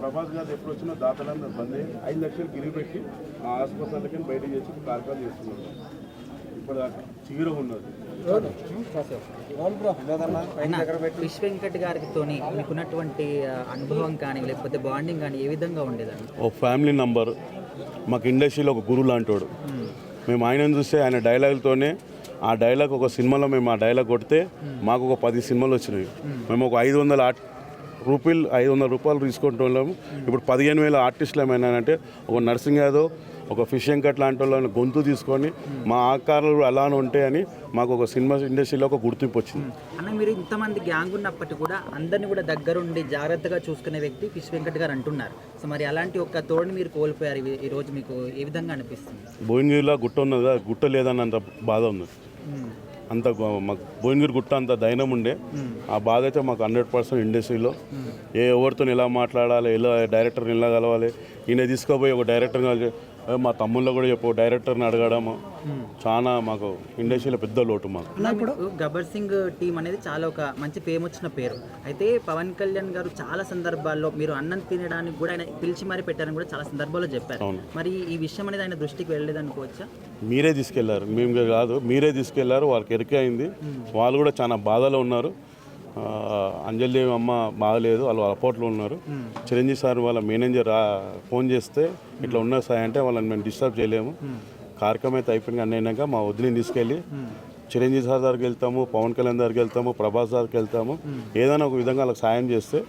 ప్రభాస్ గారు ఎప్పుడు వచ్చినా దాతలందరూ బంద్. అయ్యి ఐదు లక్షలు గిరి పెట్టి ఆ ఆసుపత్రులకి బయట చేసి కార్యక్రమాలు చేస్తున్నారు. ఇప్పుడు చీర ఉన్నది. విశ్వ వెంకట్ గారితో మీకున్నటువంటి అనుభవం కానీ లేకపోతే బాండింగ్ కానీ ఏ విధంగా ఉండేదండి ఓ ఫ్యామిలీ నంబర్. మాకు ఇండస్ట్రీలో ఒక గురువు లాంటోడు. మేము ఆయనను చూస్తే ఆయన డైలాగులతోనే ఆ డైలాగ్ ఒక సినిమాలో మేము ఆ డైలాగ్ కొడితే మాకు ఒక పది సినిమాలు వచ్చినాయి. మేము ఒక ఐదు వందల ఆర్ట్ రూపాయలు ఐదు వందల రూపాయలు తీసుకుంటున్నాము. ఇప్పుడు పదిహేను వేల ఆర్టిస్టులు ఏమైనా అంటే ఒక నర్సింగ్ యాదవ్ ఒక ఫిష్ వెంకట్ లాంటి వాళ్ళని గొంతు తీసుకొని మా ఆకారాలు అలానే ఉంటాయని మాకు ఒక సినిమా ఇండస్ట్రీలో ఒక గుర్తింపు వచ్చింది. అన్న మీరు ఇంతమంది గ్యాంగ్ ఉన్నప్పటికీ కూడా అందరిని కూడా దగ్గరుండి జాగ్రత్తగా చూసుకునే వ్యక్తి విశ్వ వెంకట్ గారు అంటున్నారు. సో మరి అలాంటి ఒక తోడుని మీరు కోల్పోయారు ఈ- రోజు మీకు ఏ విధంగా అనిపిస్తుంది? భువనగిరిలో గుట్ట ఉన్నది? గుట్ట లేదన్నంత బాధ ఉంది అంత మాకు భువనగిరి గుట్ట అంత దైనం ఉండే. ఆ బాధ అయితే మాకు హండ్రెడ్ పర్సెంట్ ఇండస్ట్రీలో. ఏ ఎవరితో ఎలా మాట్లాడాలి ఎలా డైరెక్టర్ని ఎలా కలవాలి ఈయన తీసుకోపోయి ఒక డైరెక్టర్ మా తమ్ముళ్ళలో కూడా చెప్పు డైరెక్టర్ని అడగడము చాలా మాకు ఇండస్ట్రీలో పెద్ద లోటు మాకు. మీకు గబ్బర్ సింగ్ టీం అనేది చాలా ఒక మంచి ఫేమ్ వచ్చిన పేరు. అయితే పవన్ కళ్యాణ్ గారు చాలా సందర్భాల్లో మీరు అన్నం తినడానికి కూడా ఆయన పిలిచి మరీ పెట్టారని కూడా చాలా సందర్భాల్లో చెప్పారు. మరి ఈ విషయం అనేది ఆయన దృష్టికి వెళ్ళలేదు అనుకోవచ్చా మీరే తీసుకెళ్ళారు. మేము కాదు మీరే తీసుకెళ్ళారు వాళ్ళకి ఎరికే అయింది. వాళ్ళు కూడా చాలా బాధలో ఉన్నారు. అంజలి అంజలిదేవి అమ్మ బాగలేదు వాళ్ళు వాళ్ళ అపోట్లో ఉన్నారు. చిరంజీవి సార్ వాళ్ళ మేనేజర్ ఫోన్ చేస్తే ఇట్లా ఉన్న సార్ అంటే వాళ్ళని మేము డిస్టర్బ్ చేయలేము. కార్యక్రమం అయితే అయిపోయింది అన్నీ అయినాక మా వదిలిని తీసుకెళ్ళి చిరంజీవి సార్ దగ్గరికి వెళ్తాము పవన్ కళ్యాణ్ దగ్గరికి వెళ్తాము ప్రభాస్ దగ్గరికి వెళ్తాము. ఏదైనా ఒక విధంగా వాళ్ళకి సాయం చేస్తే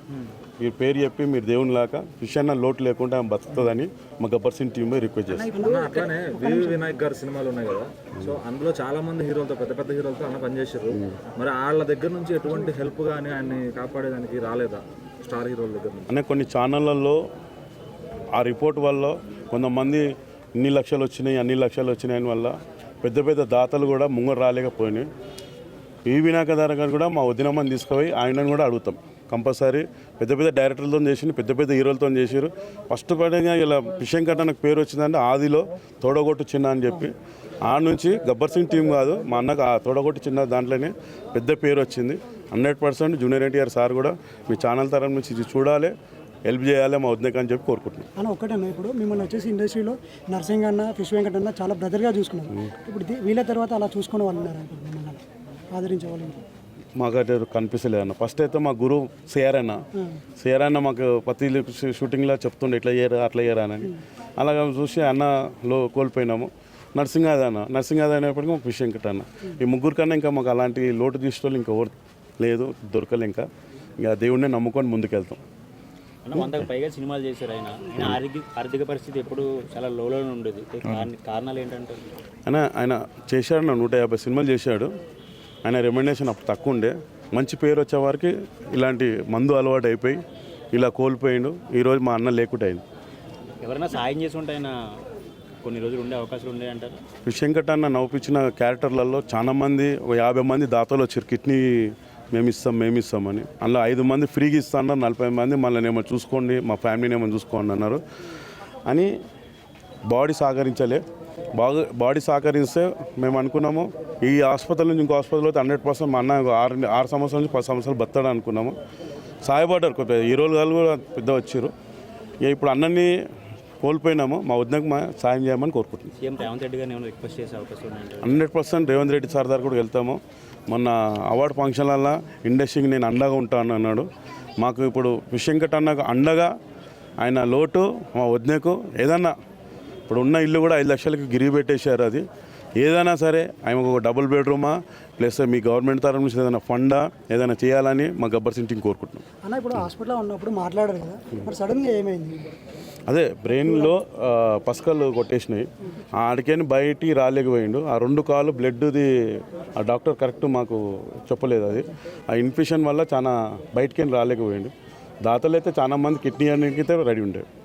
మీరు పేరు చెప్పి మీరు దేవుని లాగా విషయాన్న లోటు లేకుండా ఆమె బతుకుతుందని మా గబ్బర్ సింగ్ టీమ్ రిక్వెస్ట్ చేస్తాం. అన్న అట్లానే వినాయక్ గారి సినిమాలు ఉన్నాయి కదా. సో అందులో చాలా మంది హీరోలతో పెద్ద పెద్ద హీరోలతో అన్న పనిచేశారు మరి వాళ్ళ దగ్గర నుంచి ఎటువంటి హెల్ప్ కానీ ఆయన్ని కాపాడేదానికి రాలేదా? స్టార్ హీరోల దగ్గర నుంచి. అనే కొన్ని ఛానళ్ళల్లో ఆ రిపోర్ట్ వల్ల కొంతమంది ఇన్ని లక్షలు వచ్చినాయి అన్ని లక్షలు వచ్చినాయి వల్ల పెద్ద పెద్ద దాతలు కూడా ముంగరు రాలేకపోయినాయి. ఈ వినాయకదార గారు కూడా మా వదినమ్మని తీసుకుపోయి ఆయనను కూడా అడుగుతాం. కంపల్సరీ. పెద్ద పెద్ద డైరెక్టర్లతో చేసి పెద్ద పెద్ద హీరోలతో చేసారు ఫస్ట్ పడంగా ఇలా విషయం నాకు పేరు వచ్చిందంటే ఆదిలో తోడగొట్టు చిన్న అని చెప్పి. ఆ నుంచి గబ్బర్ సింగ్ టీం కాదు మా అన్నకు ఆ తోడగొట్టు చిన్న దాంట్లోనే పెద్ద పేరు వచ్చింది. Hundred percent junior NTR sir కూడా మీ ఛానల్ తరం నుంచి ఇది చూడాలి హెల్ప్ చేయాలి మా వదినకి అని చెప్పి కోరుకుంటున్నాం. అని ఒక్కటన్నా ఇప్పుడు మిమ్మల్ని వచ్చేసి ఇండస్ట్రీలో నర్సింగ్ అన్న ఫిష్ వెంకట్ అన్న చాలా బ్రదర్గా చూసుకున్నారు. ఇప్పుడు వీళ్ళ తర్వాత అలా చూసుకునే వాళ్ళు ఉన్నారు ఆదరించే వాళ్ళు. మాకైతే కనిపిస్తలేదు అన్న. ఫస్ట్ అయితే మా గురువు సిఆర్ అన్న సిఆర్ అన్న మాకు ప్రతి షూటింగ్లో చెప్తుండే ఇట్లా చేయరా అట్లా చేయరా అని. అలాగా చూసి అన్నలో కోల్పోయినాము. నర్సింగ్ అది అన్న నర్సింగ్ అది అయినప్పటికీ మాకు విషయం కట్ట అన్న ఈ ముగ్గురు కన్నా ఇంకా మాకు అలాంటి లోటు తీసుకోవాలి ఇంకా ఎవరు లేదు దొరకలే ఇంకా. ఇంకా దేవుడిని నమ్ముకొని ముందుకెళ్తాం. వందకు పైగా సినిమాలు చేశారు ఆయన. ఆయన ఆర్థిక ఆర్థిక పరిస్థితి ఎప్పుడు చాలా లోలోనే ఉండేది. కారణ- కారణాలు ఏంటంటే? ఆయన ఆయన చేశాడు నూట యాభై సినిమాలు చేశాడు. ఆయన రెమ్యునేషన్ అప్పుడు తక్కువ ఉండే. మంచి పేరు వచ్చే వారికి ఇలాంటి మందు అలవాటు అయిపోయి ఇలా కోల్పోయిండు. ఈరోజు మా అన్న లేకుండా అయింది. ఎవరైనా సాయం చేసి ఉంటే ఆయన కొన్ని రోజులు ఉండే అవకాశాలు ఉండే అంటారు? విషయంకట్ అన్న నవ్వుపించిన క్యారెక్టర్లలో చాలా మంది ఓ యాభై మంది దాతలు వచ్చారు. కిడ్నీ మేము ఇస్తాం మేము ఇస్తామని అందులో ఐదు మంది ఫ్రీగా ఇస్తా అన్నారు నలభై మంది మళ్ళీ ఏమో చూసుకోండి మా ఫ్యామిలీని ఏమో చూసుకోండి అన్నారు. అని బాడీ సహకరించలే. బాగా బాడీ సహకరిస్తే మేము అనుకున్నాము. ఈ హాస్పిటల్ నుంచి ఇంకో హాస్పిటల్ అయితే హండ్రెడ్ పర్సెంట్ మా అన్న ఆరు ఆరు సంవత్సరాల నుంచి పది సంవత్సరాలు బతాడు అనుకున్నాము. సాయపడ్డారు కొద్దిగా హీరోలు గారు కూడా పెద్ద వచ్చారు. ఇక ఇప్పుడు అన్నని కోల్పోయినాము. మా వద్దకు మా సాయం చేయమని కోరుకుంటున్నాం. Hundred percent Revanth Reddy sir దగ్గర కూడా వెళ్తాము. మొన్న అవార్డు ఫంక్షన్లలో ఇండస్ట్రీకి నేను అండగా ఉంటాను అన్నాడు. మాకు ఇప్పుడు విషయంకట్ అన్నకు అండగా ఆయన లోటు మా వదినకు. ఏదన్నా ఇప్పుడు ఉన్న ఇల్లు కూడా ఐదు లక్షలకి గిరిగి పెట్టేశారు అది. ఏదైనా సరే ఆయనకు ఒక డబుల్ బెడ్రూమా ప్లస్ మీ గవర్నమెంట్ తరఫు నుంచి ఏదైనా ఫండా ఏదైనా చేయాలని మా గబ్బర్ సింగ్ టీం కోరుకుంటున్నాం. అన్న ఇప్పుడు హాస్పిటల్లో ఉన్నప్పుడు మాట్లాడారు కదా మరి సడన్గా ఏమైంది? అదే బ్రెయిన్లో పసకలు కొట్టేసినాయి. ఆడికని బయటికి రాలేకపోయిండు. ఆ రెండు కాలు బ్లడ్ది ఆ డాక్టర్ కరెక్ట్ మాకు చెప్పలేదు అది. ఆ ఇన్ఫెక్షన్ వల్ల చాలా బయటికి రాలేకపోయిండు. దాతలు అయితే చాలా మంది కిడ్నీ అనేది రెడీ ఉండే.